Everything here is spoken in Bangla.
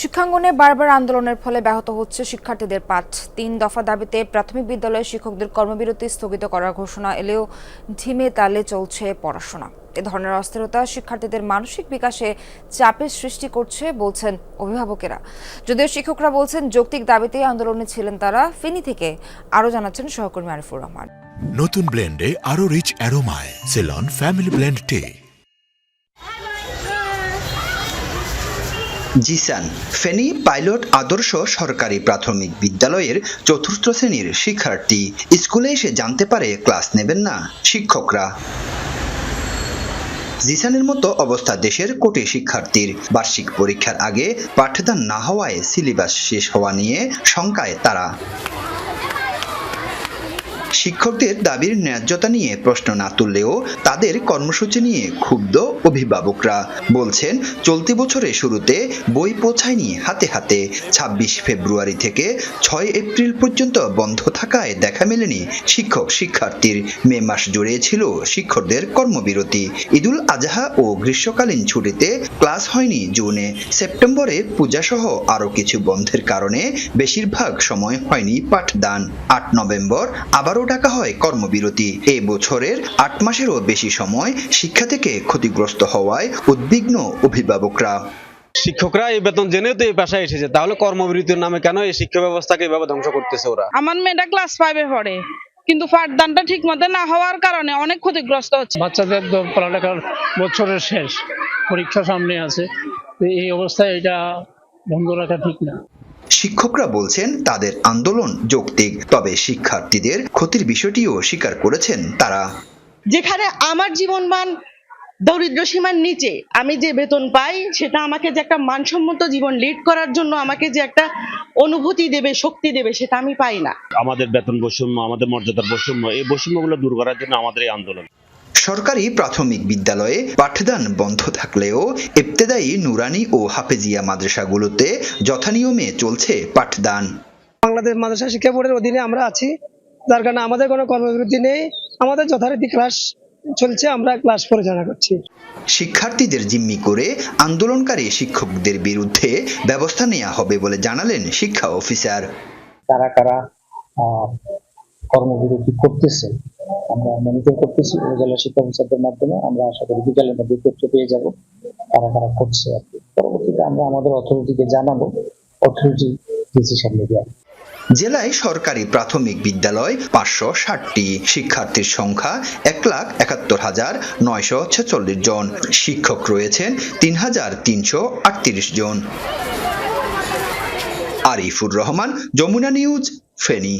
শিক্ষাঙ্গনে বারবার আন্দোলনের ফলে ব্যাহত হচ্ছে শিক্ষার্থীদের পাঠ। তিন দফা দাবিতে প্রাথমিক বিদ্যালয়ে শিক্ষকদের কর্মবিরতি স্থগিত করার ঘোষণা এলেও ধিমে তালে চলছে পড়াশোনা। এ ধরনের অস্থিরতা শিক্ষার্থীদের মানসিক বিকাশে চাপের সৃষ্টি করছে বলছেন অভিভাবকেরা। যদিও শিক্ষকরা বলছেন, যৌক্তিক দাবিতেই আন্দোলনে ছিলেন তারা, ফেনী থেকে আরও জানাচ্ছেন সহকর্মী আরিফুর রহমান। নতুন ব্লেন্ডে আরও রিচ অ্যারোমায়, সেলন ফ্যামিলি ব্লেন্ড টে। জিসান, ফেনী পাইলট আদর্শ সরকারি প্রাথমিক বিদ্যালয়ের চতুর্থ শ্রেণির শিক্ষার্থী। স্কুলে এসে জানতে পারে ক্লাস নেবেন না শিক্ষকরা। জিসানের মতো অবস্থা দেশের কোটি শিক্ষার্থীর। বার্ষিক পরীক্ষার আগে পাঠদান না হওয়ায় সিলেবাস শেষ হওয়া নিয়ে শঙ্কায় তারা। শিক্ষকদের দাবির ন্যায্যতা নিয়ে প্রশ্ন না তুললেও তাদের কর্মসূচি নিয়ে ক্ষুব্ধ অভিভাবকরা বলছেন, চলতি বছরের শুরুতে বই পৌঁছায়নি হাতে হাতে। ২৬ ফেব্রুয়ারি থেকে ছয় এপ্রিল পর্যন্ত বন্ধ থাকায় দেখা মেলেনি শিক্ষক শিক্ষার্থীর। মে মাস জুড়ে ছিল শিক্ষকদের কর্মবিরতি। ঈদুল আজহা ও গ্রীষ্মকালীন ছুটিতে ক্লাস হয়নি জুনে। সেপ্টেম্বরে পূজাসহ আরও কিছু বন্ধের কারণে বেশিরভাগ সময় হয়নি পাঠদান। আট নভেম্বর আবারও ডাকা হয় কর্মবিরতি। এ বছরের আট মাসেরও বেশি সময় শিক্ষা থেকে ক্ষতিগ্রস্ত হওয়ায় উদ্বিগ্ন অভিভাবকরা। শিক্ষকরা এই বেতন জেনেও তো এই পেশায় এসেছে তাহলে কর্মবিরতির নামে কেন এই শিক্ষা ব্যবস্থাকে এভাবে ধ্বংস করতেছে ওরা? আমার মেয়েটা ক্লাস ফাইভে পড়ে কিন্তু পাঠদানটা ঠিক মতো না হওয়ার কারণে অনেক ক্ষতিগ্রস্ত হচ্ছে। বাচ্চাদের তো পড়ালেখার বছরের শেষ পরীক্ষা সামনে আছে এই অবস্থায় এটা বন্ধ রাখা ঠিক না। শিক্ষকরা বলছেন তাদের আন্দোলন যৌক্তিক তবে শিক্ষার্থীদের ক্ষতির বিষয়টিও স্বীকার করেছেন তারা। যেখানে আমার জীবনমান দরিদ্র সীমার নিচে আমি যে বেতন পাই সেটা আমাকে যে একটা মানসম্মত জীবন লিড করার জন্য আমাকে যে একটা অনুভূতি দেবে শক্তি দেবে সেটা আমি পাই না। আমাদের বেতন বৈষম্য আমাদের মর্যাদার বৈষম্য এই বৈষম্যগুলো দূর করার জন্য আমাদের এই আন্দোলন। সরকারি প্রাথমিক বিদ্যালয়ে পাঠদান বন্ধ থাকলেও ইবতেদায়ী নুরানি ও হাফেজিয়া মাদ্রাসাগুলোতে যথানিয়মে চলছে পাঠদান। বাংলাদেশ মাদ্রাসা শিক্ষা বোর্ডের অধীনে আমরা আছি। যার কারণে আমাদের কোনো কর্মবিরতি নেই। আমাদের যথারীতি ক্লাস চলছে আমরা ক্লাস পরিচালনা করছি। শিক্ষার্থীদের জিম্মি করে আন্দোলনকারী শিক্ষকদের বিরুদ্ধে ব্যবস্থা নেওয়া হবে বলে জানালেন শিক্ষা অফিসার। কারা কারা কর্মবিরতি করতেছে আমরা মনিটর করতেছি উপজেলা শিক্ষা অফিসারদের মাধ্যমে। আমরা আশা করি বিকালের মধ্যে তথ্য পেয়ে যাব, কারা কারা করছে আর কি। পরবর্তীতে আমরা আমাদের অথরিটিকে জানাব অথরিটি ডিসিশন নেবে আর জেলায় সরকারি প্রাথমিক বিদ্যালয় পাঁচশো ষাটটি শিক্ষার্থীর সংখ্যা এক লাখ একাত্তর হাজার নয়শো ছেচল্লিশ জন। শিক্ষক রয়েছেন তিন হাজার তিনশো আটত্রিশ জন। আরিফুর রহমান, যমুনা নিউজ, ফেনী।